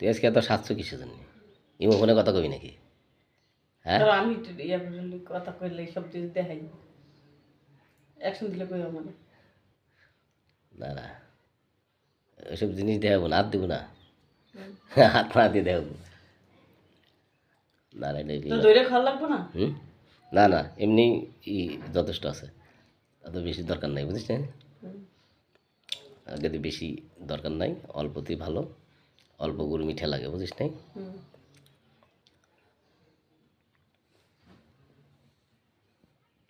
তুই আজকে এত সাতশো কিসের জন্য? ইমো ফোনে কথা কবি নাকি? হ্যাঁ? আমি কথা কইলে সব জিনিস দেখাই। অ্যাকশন দিলে কই আমার না না। ওইসব জিনিস দেখাবো না হাত দেবো না। হাত পা দিয়ে দেখাবো। না না না? না না এমনি ই যথেষ্ট আছে। অত বেশি দরকার নাই বুঝিস আগে বেশি দরকার নাই অল্পতেই ভালো। অল্প গুড় মিঠা লাগে বুঝিস নাই?